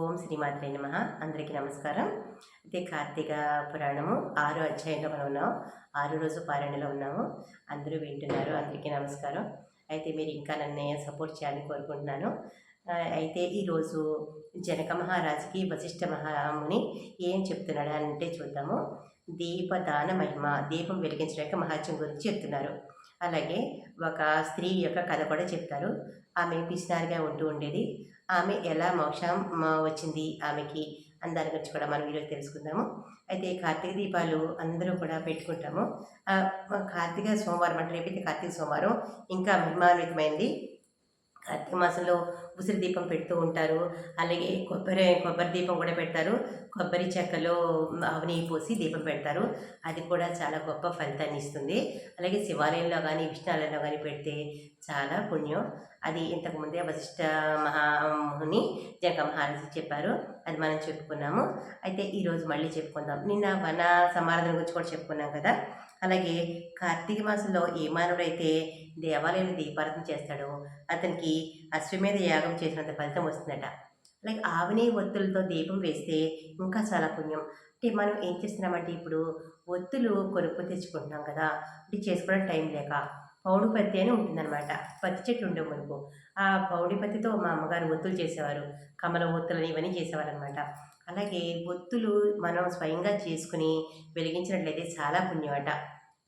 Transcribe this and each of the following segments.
ఓం శ్రీమాత్రే నమ. అందరికీ నమస్కారం. అయితే కార్తీక పురాణము. ఆరో అధ్యాయంలో మనం ఉన్నాం. ఆరో రోజు పారాయణలో ఉన్నాము. అందరూ వింటున్నారు. అందరికీ నమస్కారం. అయితే మీరు ఇంకా నన్ను సపోర్ట్ చేయాలని కోరుకుంటున్నాను. అయితే ఈరోజు జనక మహారాజుకి వశిష్ఠ మహాముని ఏం చెప్తున్నాడు అంటే చూద్దాము. దీపదాన మహిమ దీపం వెలిగించడం యొక్క మహత్యం గురించి చెప్తున్నారు. అలాగే ఒక స్త్రీ యొక్క కథ కూడా చెప్తారు. ఆమె పిసినారిగా ఉంటూ ఉండేది. ఆమె ఎలా మోక్షం వచ్చింది ఆమెకి అని దాని గురించి కూడా మనం ఈరోజు తెలుసుకుందాము. అయితే కార్తీక దీపాలు అందరూ కూడా పెట్టుకుంటాము. కార్తీక సోమవారం అంటే రేపైతే కార్తీక సోమవారం ఇంకా మహిమాన్వితమైంది కార్తీక మాసంలో ఉసిరి దీపం పెడుతూ ఉంటారు. అలాగే కొబ్బరి కొబ్బరి దీపం కూడా పెడతారు. కొబ్బరి చెక్కలో ఆవు నెయ్యి పోసి దీపం పెడతారు. అది కూడా చాలా గొప్ప ఫలితాన్ని ఇస్తుంది. అలాగే శివాలయంలో కానీ విష్ణాలయంలో కానీ పెడితే చాలా పుణ్యం. అది ఇంతకుముందే వశిష్ఠ మహాముని జగ మహారాజు చెప్పారు. అది మనం చెప్పుకున్నాము. అయితే ఈరోజు మళ్ళీ చెప్పుకుందాం. నిన్న వన సమారాధన గురించి కూడా చెప్పుకున్నాం కదా. అలాగే కార్తీక మాసంలో ఏ మానవుడైతే దేవాలయంలో దీపారాధన చేస్తాడో అతనికి అశ్వమేధ యాగం చేసినంత ఫలితం వస్తుందట. అలాగే ఆవినే ఒత్తులతో దీపం వేస్తే ఇంకా చాలా పుణ్యం. అంటే మనం ఏం చేస్తున్నామంటే ఇప్పుడు ఒత్తులు కొనుక్కు తెచ్చుకుంటున్నాం కదా అంటే చేసుకోవడానికి టైం లేక పౌడి పత్తి అని ఉంటుందన్నమాట. పత్తి చెట్టు ఉండే మనకు ఆ పౌడి పత్తితో మా అమ్మగారు ఒత్తులు చేసేవారు. కమల ఒత్తులని ఇవన్నీ చేసేవారు అనమాట అలాగే ఒత్తులు మనం స్వయంగా చేసుకుని వెలిగించినట్లయితే చాలా పుణ్యం అట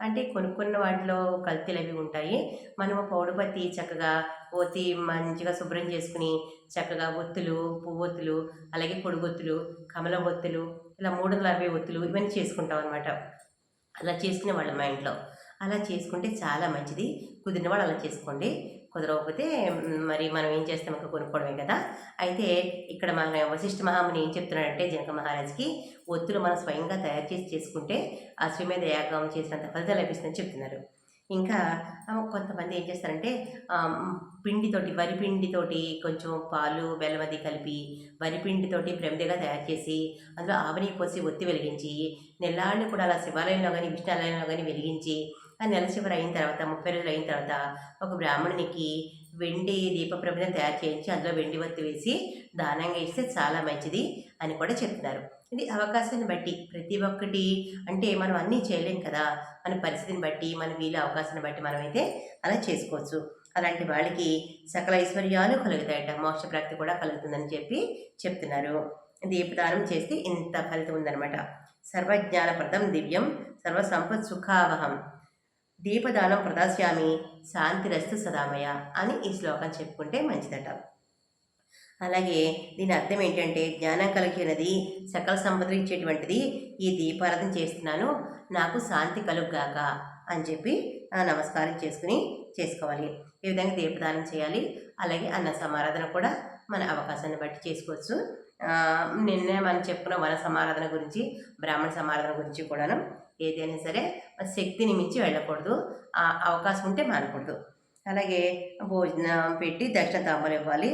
అంటే కొనుక్కున్న వాటిలో కల్తీలు అవి ఉంటాయి. మనము పౌడుపత్తి చక్కగా పోతి మంచిగా శుభ్రం చేసుకుని చక్కగా ఒత్తులు పువ్వొత్తులు అలాగే పొడుగొత్తులు కమల ఒత్తులు ఇలా మూడు వందల అరవై ఒత్తులు ఇవన్నీ చేసుకుంటాం అనమాట అలా చేసుకునే వాళ్ళం మా ఇంట్లో. అలా చేసుకుంటే చాలా మంచిది. కుదిరిన వాళ్ళు అలా చేసుకోండి. కుదరకపోతే మరి మనం ఏం చేస్తాం? ఇంకా కొనుక్కోవడమే కదా. అయితే ఇక్కడ మన వశిష్ఠ మహాముని ఏం చెప్తున్నాడంటే జనక మహారాజ్కి ఒత్తులు మనం స్వయంగా తయారు చేసి చేసుకుంటే అశ్వమేధ యాగం చేసినంత ఫలితం లభిస్తుందని చెప్తున్నారు. ఇంకా కొంతమంది ఏం చేస్తారంటే పిండితోటి వరి పిండితోటి కొంచెం పాలు బెల్లం అది కలిపి వరి పిండితోటి ప్రమిదగా తయారు చేసి అందులో ఆవని పోసి ఒత్తి వెలిగించి నెల్లాడిని కూడా అలా శివాలయంలో కానీ విష్ణాలయంలో కానీ వెలిగించి ఆ నెల చివరి అయిన తర్వాత ముప్పై రోజులు అయిన తర్వాత ఒక బ్రాహ్మణునికి వెండి దీప తయారు చేయించి అందులో వెండి వత్తి వేసి దానంగా ఇస్తే చాలా మంచిది అని కూడా చెప్తున్నారు. ఇది అవకాశాన్ని బట్టి ప్రతి ఒక్కటి అంటే మనం అన్నీ చేయలేం కదా. మన పరిస్థితిని బట్టి మన వీలు అవకాశాన్ని బట్టి మనమైతే అలా చేసుకోవచ్చు. అలాంటి వాళ్ళకి సకల ఐశ్వర్యాలు కలుగుతాయట. మోక్ష ప్రాప్తి కూడా కలుగుతుందని చెప్పి చెప్తున్నారు. దీపదానం చేస్తే ఇంత ఫలితం ఉందన్నమాట. సర్వజ్ఞానప్రదం దివ్యం సర్వసంపత్ సుఖావహం. దీపదానం ప్రదాస్యామి శాంతిరస్తు సదామయ అని ఈ శ్లోకం చెప్పుకుంటే మంచిదట. అలాగే దీని అర్థం ఏంటంటే జ్ఞానం కలిగినది సకల సంపదలు ఇచ్చేటువంటిది ఈ దీపారాధన చేస్తున్నాను నాకు శాంతి కలుగుగాక అని చెప్పి నమస్కారం చేసుకుని చేసుకోవాలి. ఈ విధంగా దీపదానం చేయాలి. అలాగే అన్న సమారాధన కూడా మన అవకాశాన్ని బట్టి చేసుకోవచ్చు. నిన్నే మనం చెప్పుకున్న వన సమారాధన గురించి బ్రాహ్మణ సమారాధన గురించి కూడాను ఏదైనా సరే శక్తిని మించి వెళ్ళకూడదు. ఆ అవకాశం ఉంటే మానకూడదు అలాగే భోజనం పెట్టి దక్షిణ తాంబూలం ఇవ్వాలి.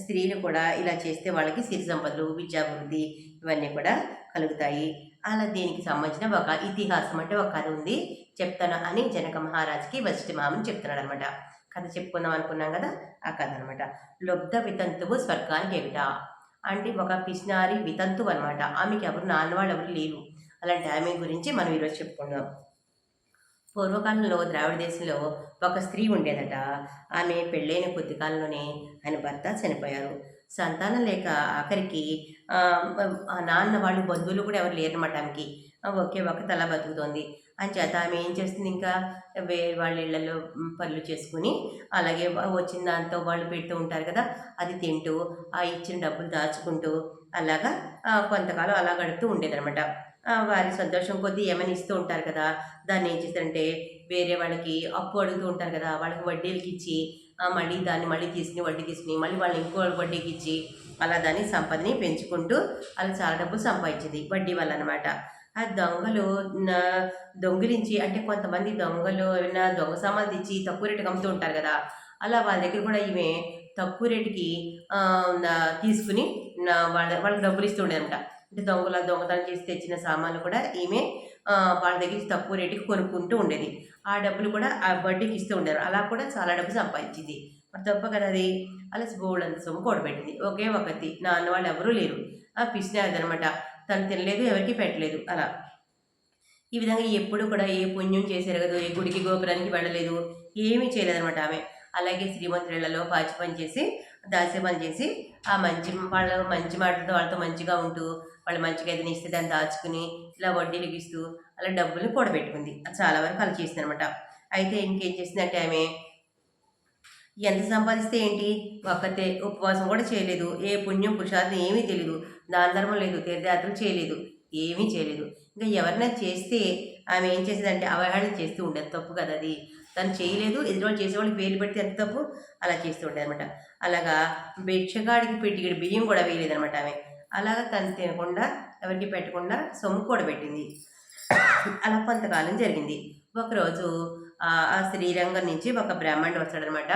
స్త్రీలు కూడా ఇలా చేస్తే వాళ్ళకి సిరి సంపదలు విద్యాభివృద్ధి ఇవన్నీ కూడా కలుగుతాయి. అలా దీనికి సంబంధించిన ఒక ఇతిహాసం అంటే ఒక కథ ఉంది. చెప్తాను అని జనక మహారాజుకి వశిష్ఠ మామని చెప్తున్నాడు అనమాట కథ చెప్పుకుందాం అనుకున్నాం కదా ఆ కథ అనమాట. లబ్ధ వితంతువు స్వర్గానికి ఎగుట అంటే ఒక పిసినారి వితంతువు అనమాట. ఆమెకి ఎవరు నాన్నవాళ్ళు ఎవరు లేరు. అలాంటి ఆమె గురించి మనం ఈరోజు చెప్పుకుందాం. పూర్వకాలంలో ద్రావిడ దేశంలో ఒక స్త్రీ ఉండేదట. ఆమె పెళ్ళైన కొద్ది కాలంలోనే ఆయన భర్త చనిపోయారు. సంతానం లేక ఆఖరికి ఆ, నాన్న వాళ్ళు బంధువులు కూడా ఎవరు లేరన్నమాట ఆమెకి. ఒకే ఒక తల బతుకుతోంది. అని చేత ఆమె ఏం చేస్తుంది ఇంకా? వేరే వాళ్ళ ఇళ్ళలో పనులు చేసుకుని అలాగే వచ్చిన దాంతో వాళ్ళు పెడుతూ ఉంటారు కదా అది తింటూ ఆ ఇచ్చిన డబ్బులు దాచుకుంటూ అలాగా కొంతకాలం అలా గడుపుతూ ఉండేదన్నమాట. వారి సంతోషం కొద్దీ ఏమైనా ఇస్తూ ఉంటారు కదా దాన్ని ఏం చేస్తారంటే వేరే వాళ్ళకి అప్పు అడుగుతూ ఉంటారు కదా వాళ్ళకి వడ్డీలకి ఇచ్చి మళ్ళీ దాన్ని మళ్ళీ తీసుకుని వడ్డీ తీసుకుని మళ్ళీ వాళ్ళు ఇంకో వడ్డీకి ఇచ్చి అలా దాన్ని సంపదని పెంచుకుంటూ అలా చాలా డబ్బులు సంపాదించింది వడ్డీ వల్ల అనమాట ఆ దొంగలు దొంగిలించి అంటే కొంతమంది దొంగలు ఏమైనా దొంగ సామాన్లు ఇచ్చి తక్కువ రేటుకి అమ్ముతూ ఉంటారు కదా అలా వాళ్ళ దగ్గర కూడా ఈమె తక్కువ రేటుకి తీసుకుని వాళ్ళ వాళ్ళకి డబ్బులు ఇస్తూ ఉండేదన్నమాట. అంటే దొంగల దొంగతనం చేసి తెచ్చిన సామాన్లు కూడా ఈమె వాళ్ళ దగ్గర తక్కువ రేటుకి కొనుక్కుంటూ ఉండేది. ఆ డబ్బులు కూడా ఆ వడ్డీకి ఇస్తూ ఉండేది అలా కూడా చాలా డబ్బు సంపాదించింది. మరి తప్ప కదా అది? అలా బోల్డ్ అంత సొమ్ము కూడబెట్టింది. ఒకే ఒకటి నాన్న వాళ్ళు ఎవరూ లేరు. ఆ పిసినారిది అనమాట తను తినలేదు ఎవరికి పెట్టలేదు అలా. ఈ విధంగా ఎప్పుడు కూడా ఏ పుణ్యం చేశారు కదా? ఏ గుడికి గోపురానికి వెళ్ళలేదు. ఏమీ చేయలేదనమాట ఆమె. అలాగే శ్రీమంతులలో పాచి పని చేసి దాస్య పని చేసి ఆ మంచి వాళ్ళ మంచి మాటలతో వాళ్ళతో మంచిగా ఉంటూ వాళ్ళు మంచిగా ఏదైనా ఇస్తే దాన్ని దాచుకుని ఇలా వడ్డీలు ఇస్తూ అలా డబ్బులు కూడబెట్టుకుంది. అది చాలా వరకు అలా చేసింది అనమాట అయితే ఇంకేం చేసిందంటే ఆమె ఎంత సంపాదిస్తే ఏంటి? ఒక్కతే ఉపవాసం కూడా చేయలేదు. ఏ పుణ్యం పురుషార్థం ఏమీ తెలియదు దాన ధర్మం లేదు తీర్థయాత్రలు చేయలేదు ఏమీ చేయలేదు. ఇంకా ఎవరైనా చేస్తే ఆమె ఏం చేసేదంటే అవహేళన చేస్తూ ఉండేది. తప్పు కదా అది. తను చేయలేదు ఎదురు చేసేవాళ్ళకి పేర్లు పెడితే ఎంత తప్పు? అలా చేస్తూ ఉండేది అనమాట. అలాగా భిక్షగాడికి పెట్టి బియ్యం కూడా వేయలేదనమాట ఆమె. అలాగా తను తినకుండా ఎవరికి పెట్టకుండా సొమ్ము కూడా పెట్టింది అలా కొంతకాలం జరిగింది. ఒకరోజు ఆ శ్రీరంగం నుంచి ఒక బ్రాహ్మణుడు వస్తాడనమాట.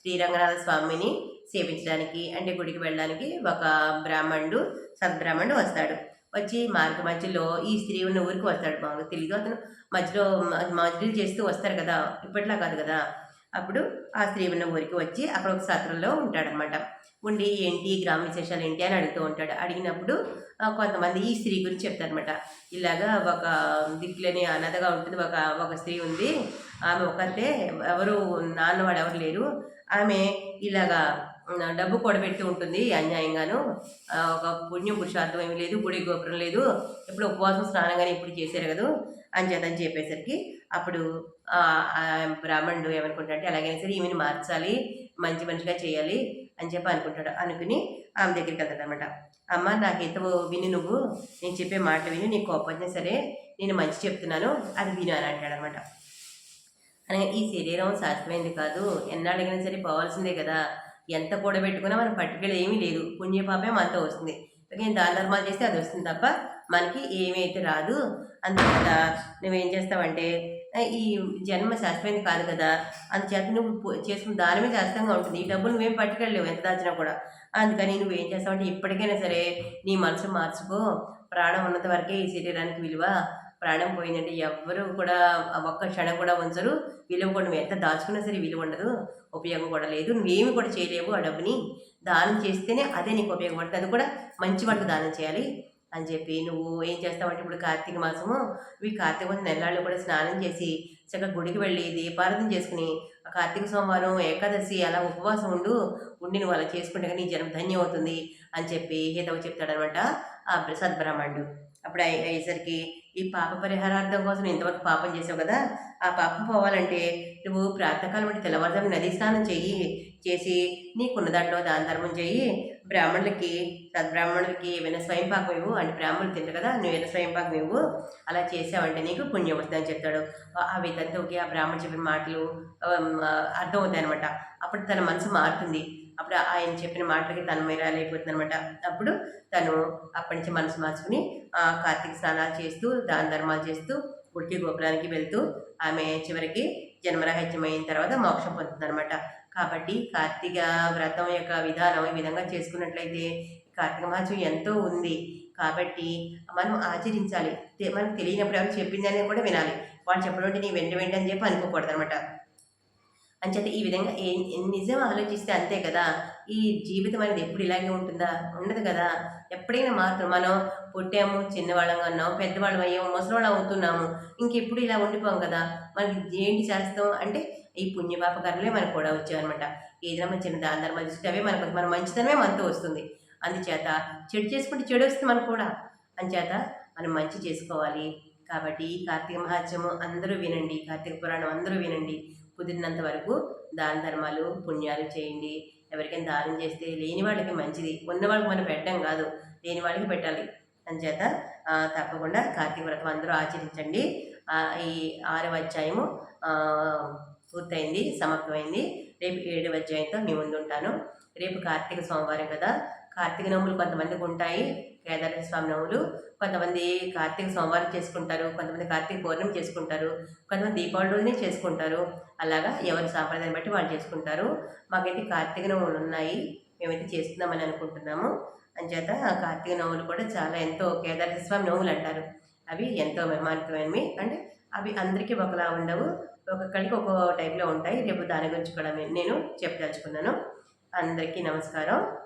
శ్రీరంగనాథ స్వామిని సేవించడానికి అంటే గుడికి వెళ్ళడానికి ఒక బ్రాహ్మణుడు సద్బ్రాహ్మణుడు వస్తాడు. వచ్చి మార్గ మధ్యలో ఈ స్త్రీ ఉన్న ఊరికి వస్తాడు. మామూలుగా తెలియదు అతను. మధ్యలో మధ్యలో చేస్తూ వస్తారు కదా. ఇప్పట్లా కాదు కదా. అప్పుడు ఆ స్త్రీ ఉన్న ఊరికి వచ్చి అక్కడ ఒక సత్రంలో ఉంటాడనమాట ఉండి ఏంటి గ్రామ విశేషాలు ఏంటి అని అడుగుతూ ఉంటాడు. అడిగినప్పుడు కొంతమంది ఈ స్త్రీ గురించి చెప్తారనమాట ఇలాగా ఒక దిక్కులని అనాథగా ఉంటుంది ఒక ఒక స్త్రీ ఉంది. ఆమె ఒకతే ఎవరు నాన్నవాడు ఎవరు లేరు. ఆమె ఇలాగా డబ్బు కూడబెట్టి ఉంటుంది అన్యాయంగాను. ఒక పుణ్యం పురుషార్థం ఏమీ లేదు గుడి గోపురం లేదు. ఇప్పుడు ఉపవాసం స్నానం కానీ ఇప్పుడు చేశారు కదా అని చెప్పేసరికి అప్పుడు ఆ ఆ బ్రాహ్మణుడు ఏమనుకుంటాడంటే అలాగైనా సరే ఈమెను మార్చాలి మంచి మనిషిగా చేయాలి అని చెప్పి అనుకుంటాడు. అనుకుని ఆమె దగ్గరికి వెళ్తాడు అనమాట అమ్మ నాకైతే విని నువ్వు నేను చెప్పే మాట విని నీకు కోపం సరే నేను మంచి చెప్తున్నాను అది విను అని అంటాడు అనమాట అనగా ఈ శరీరం శాశ్వతమైనది కాదు. ఎన్నాళ్ళైనా సరే పోవాల్సిందే కదా. ఎంత కూడబెట్టుకున్నా మనం పట్టుకెళ్ళి ఏమీ లేదు. పుణ్యపాపే మనతో వస్తుంది. నేను దాన ధర్మాలు చేస్తే అది వస్తుంది తప్ప మనకి ఏమైతే రాదు. అందువల్ల నువ్వేం చేస్తావంటే ఈ జన్మ శాశ్వతమైనది కాదు కదా. అందుచేత నువ్వు చేసుకున్న దానమే శాశ్వతంగా ఉంటుంది. ఈ డబ్బులు నువ్వేం పట్టుకెళ్ళలేవు ఎంత దాచినా కూడా. అందుకని నువ్వు ఏం చేస్తావంటే ఇప్పటికైనా సరే నీ మనసు మార్చుకో. ప్రాణం ఉన్నంత వరకే ఈ శరీరానికి విలువ. ప్రాణం పోయిందంటే ఎవ్వరు కూడా ఒక్క క్షణం కూడా ఉంచరు. విలువ కూడా నువ్వు ఎంత దాచుకున్నా సరే విలువ ఉండదు. ఉపయోగం కూడా లేదు. నువ్వేమి కూడా చేయలేవు ఆ డబ్బుని. దానం చేస్తేనే అదే నీకు ఉపయోగపడుతుంది. అది కూడా మంచి వాళ్ళకి దానం చేయాలి. అని చెప్పి నువ్వు ఏం చేస్తావంటే ఇప్పుడు కార్తీక మాసము ఈ కార్తీక మాసం నెల్లాళ్ళు కూడా స్నానం చేసి చక్కగా గుడికి వెళ్ళి దీపారాధన చేసుకుని ఆ కార్తీక సోమవారం ఏకాదశి అలా ఉపవాసం ఉండు ఉండి నువ్వు అలా చేసుకుంటే కానీ నీ జన్మ ధన్యం అవుతుంది అని చెప్పి హితవు చెప్తాడనమాట ఆ ప్రసాద్ సద్బ్రాహ్మణుడు అప్పుడు అయ్యేసరికి ఈ పాప పరిహారార్థం కోసం ఇంతవరకు పాపం చేసావు కదా ఆ పాపం పోవాలంటే నువ్వు ప్రాతకాలం అంటే తెల్లవారుజాము నది స్నానం చెయ్యి చేసి నీకున్న దాంట్లో దాన ధర్మం చెయ్యి. బ్రాహ్మణులకి సద్బ్రాహ్మణులకి ఏమైనా స్వయం పాకం ఇవ్వు. అంటే బ్రాహ్మణులు తింటారు కదా నువ్వేమైనా స్వయం పాకం ఇవ్వు. అలా చేసావంటే నీకు పుణ్యం వస్తుందని చెప్తాడు. ఆ- ఆ ఆ బ్రాహ్మణుడు చెప్పిన మాటలు అర్థమవుతాయి అర్థం అవుతాయి అనమాట అప్పుడు తన మనసు మారుతుంది. అప్పుడు ఆయన చెప్పిన మాటలకి తన మేరాలైపోతుంది అనమాట అప్పుడు తను అప్పటి నుంచి మనసు మార్చుకుని కార్తీక స్నానాలు చేస్తూ దాన ధర్మాలు చేస్తూ గుడికి గోపురానికి వెళ్తూ ఆమె చివరికి జన్మరహత్యం అయిన తర్వాత మోక్షం పొందుతుందనమాట కాబట్టి కార్తీక వ్రతం యొక్క విధానం ఈ విధంగా చేసుకున్నట్లయితే కార్తీక మాసం ఎంతో ఉంది. కాబట్టి మనం ఆచరించాలి. తె- మనకు తెలియనప్పుడు ఎవరు చెప్పిందని కూడా వినాలి. వాళ్ళు చెప్పడం అంటే నీ వెంట వెంట అని చెప్పి అనుకోకూడదు అనమాట అంచేత ఈ విధంగా ఏ నిజం ఆలోచిస్తే అంతే కదా. ఈ జీవితం అనేది ఎప్పుడు ఇలాగే ఉంటుందా? ఉండదు కదా. ఎప్పుడైనా మాత్రం మనం పుట్టాము చిన్నవాళ్ళంగా ఉన్నాము పెద్దవాళ్ళం అయ్యాము ముసలివాళ్ళం అవుతున్నాము ఇంకెప్పుడు ఇలా ఉండిపోం కదా. మనకి ఏంటి చేస్తాం అంటే ఈ పుణ్యపాప కర్మలే మనకు కూడా వచ్చాయన్నమాట ఏదైనా మన చిన్న దాని ధర్మాలు చేస్తే అవే మనకు మన మంచితనమే మనతో వస్తుంది. అందుచేత చెడు చేసుకుంటే చెడు వస్తుంది మనకు కూడా. అందుచేత మనం మంచి చేసుకోవాలి. కాబట్టి ఈ కార్తీక మహాత్సవం అందరూ వినండి. కార్తీక పురాణం అందరూ వినండి. కుదిరినంత వరకు దాన ధర్మాలు పుణ్యాలు చేయండి. ఎవరికైనా దానం చేస్తే లేని వాళ్ళకి మంచిది. ఉన్న వాళ్ళకి మనం పెట్టడం కాదు. లేని వాళ్ళకి పెట్టాలి. అందుచేత తప్పకుండా కార్తీక వ్రతం అందరూ ఆచరించండి. ఈ ఆరవ అధ్యాయము పూర్తయింది సమాప్తమైంది. రేపు ఏడవ అధ్యాయంతో మీ ముందు ఉంటాను. రేపు కార్తీక సోమవారం కదా. కార్తీక నోములు కొంతమందికి ఉంటాయి కేదారేశ్వర స్వామి నోములు కొంతమంది కార్తీక సోమవారం చేసుకుంటారు కొంతమంది కార్తీక పౌర్ణమి చేసుకుంటారు కొంతమంది దీపావళి రోజునే చేసుకుంటారు. అలాగా ఎవరి సాంప్రదాయం బట్టి వాళ్ళు చేసుకుంటారు. మాకైతే కార్తీక నోములు ఉన్నాయి మేమైతే చేస్తున్నామని అనుకుంటున్నాము. అంచేత కార్తీక నోములు కూడా చాలా ఎంతో కేదారేశ్వర స్వామి నోములు అంటారు. అవి ఎంతో మహిమాన్వితమైనవి అంటే అవి అందరికీ ఒకలా ఉండవు. ఒక్కొక్కరికి ఒక్కో టైప్లో ఉంటాయి. రేపు దాని గురించి కూడా నేను చెప్పదలుచుకున్నాను. అందరికీ నమస్కారం.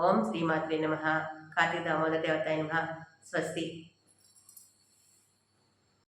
ఓం శ్రీమాత్రే నమ కార్తీక దామోదర దేవతాయ నమ స్వస్తి